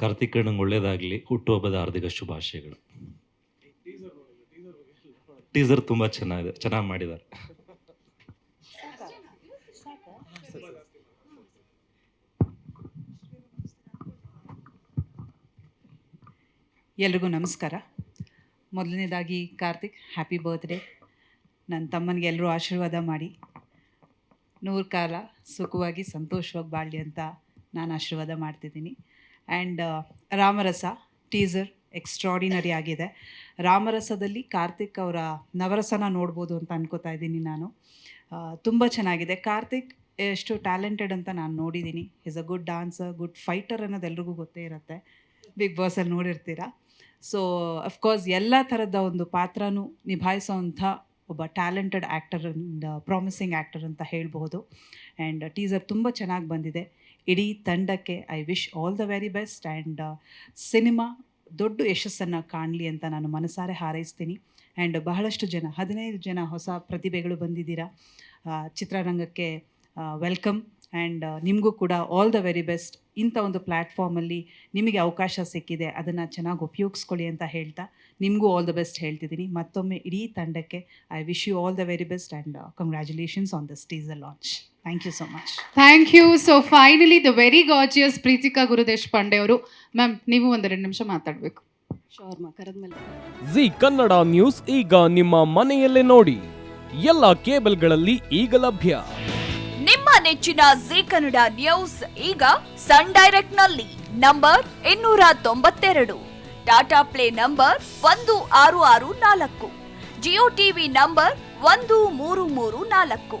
ಕಾರ್ತಿಕ್ ಅಣ್ಣಂಗೆ ಒಳ್ಳೇದಾಗಲಿ ಹುಟ್ಟುಹಬ್ಬದ ಹಾರ್ದಿಕ ಶುಭಾಶಯಗಳು. ಟೀಸರ್ ತುಂಬ ಚೆನ್ನಾಗಿದೆ, ಚೆನ್ನಾಗಿ ಮಾಡಿದ್ದಾರೆ. ಎಲ್ರಿಗೂ ನಮಸ್ಕಾರ. ಮೊದಲನೇದಾಗಿ ಕಾರ್ತಿಕ್ ಹ್ಯಾಪಿ ಬರ್ತ್ಡೇ ನನ್ನ ತಮ್ಮನಿಗೆ ಎಲ್ಲರೂ ಆಶೀರ್ವಾದ ಮಾಡಿ. ನೂರು ಕಾಲ ಸುಖವಾಗಿ, ಸಂತೋಷವಾಗಿ ಬಾಳಲಿ ಅಂತ ನಾನು ಆಶೀರ್ವಾದ ಮಾಡ್ತಿದ್ದೀನಿ. ಆ್ಯಂಡ್ ರಾಮರಸ ಟೀಸರ್ ಎಕ್ಸ್ಟ್ರಾಡಿನರಿ ಆಗಿದೆ. ರಾಮರಸದಲ್ಲಿ ಕಾರ್ತಿಕ್ ಅವರ ನವರಸನ ನೋಡ್ಬೋದು ಅಂತ ಅನ್ಕೋತಾ ಇದ್ದೀನಿ ನಾನು. ತುಂಬ ಚೆನ್ನಾಗಿದೆ. ಕಾರ್ತಿಕ್ ಎಷ್ಟು ಟ್ಯಾಲೆಂಟೆಡ್ ಅಂತ ನಾನು ನೋಡಿದ್ದೀನಿ. Is a good dancer good fighter ಅನ್ನೋದು ಎಲ್ರಿಗೂ ಗೊತ್ತೇ ಇರುತ್ತೆ. ಬಿಗ್ ಬಾಸಲ್ಲಿ ನೋಡಿರ್ತೀರ. ಸೊ ಅಫ್ಕೋರ್ಸ್ ಎಲ್ಲ ಥರದ ಒಂದು ಪಾತ್ರನೂ ನಿಭಾಯಿಸೋವಂಥ ಒಬ್ಬ ಟ್ಯಾಲೆಂಟೆಡ್ ಆ್ಯಕ್ಟರ್ ಪ್ರಾಮಿಸಿಂಗ್ ಆ್ಯಕ್ಟರ್ ಅಂತ ಹೇಳ್ಬೋದು ಆ್ಯಂಡ್ ಟೀಸರ್ ತುಂಬ ಚೆನ್ನಾಗಿ ಬಂದಿದೆ. ಇಡೀ ತಂಡಕ್ಕೆ I wish all the very best and cinema ದೊಡ್ಡ ಯಶಸ್ಸನ್ನು ಕಾಣಲಿ ಅಂತ ನಾನು ಮನಸಾರೆ ಹಾರೈಸ್ತೀನಿ. ಆ್ಯಂಡ್ ಬಹಳಷ್ಟು ಜನ, ಹದಿನೈದು ಜನ ಹೊಸ ಪ್ರತಿಭೆಗಳು ಬಂದಿದ್ದೀರಾ. ಚಿತ್ರರಂಗಕ್ಕೆ ವೆಲ್ಕಮ್ ಆ್ಯಂಡ್ ನಿಮಗೂ ಕೂಡ ಆಲ್ ದ ವೆರಿ ಬೆಸ್ಟ್ ಇಂಥ ಒಂದು ಪ್ಲ್ಯಾಟ್ಫಾರ್ಮಲ್ಲಿ ನಿಮಗೆ ಅವಕಾಶ ಸಿಕ್ಕಿದೆ, ಅದನ್ನು ಚೆನ್ನಾಗಿ ಉಪಯೋಗಿಸ್ಕೊಳ್ಳಿ ಅಂತ ಹೇಳ್ತಾ ನಿಮಗೂ ಆಲ್ ದ ಬೆಸ್ಟ್ ಹೇಳ್ತಿದ್ದೀನಿ. ಮತ್ತೊಮ್ಮೆ ಇಡೀ ತಂಡಕ್ಕೆ I wish you all the very best and congratulations on this teaser launch thank you so much thank you so finally the very gorgeous Preethika Gurudesh Pandey ಅವರು ಮ್ಯಾಮ್ ನೀವು ಒಂದೆರಡು ನಿಮಿಷ ಮಾತಾಡಬೇಕು. G Kannada news ಈಗ ನಿಮ್ಮ ಮನೆಯಲ್ಲೇ ನೋಡಿ. ಎಲ್ಲ ಕೇಬಲ್ಗಳಲ್ಲಿ ಈಗ ಲಭ್ಯ. ನಿಮ್ಮ ನೆಚ್ಚಿನ ಜಿ ಕನ್ನಡ ನ್ಯೂಸ್ ಈಗ ಸನ್ ಡೈರೆಕ್ಟ್ನಲ್ಲಿ ನಂಬರ್ ಇನ್ನೂರ ತೊಂಬತ್ತೆರಡು. ಟಾಟಾ ಪ್ಲೇ ನಂಬರ್ ಒಂದು ಆರು ಆರು ನಾಲ್ಕು. ಜಿಯೋ ಟಿವಿ ನಂಬರ್ ಒಂದು ಮೂರು ಮೂರು ನಾಲ್ಕು.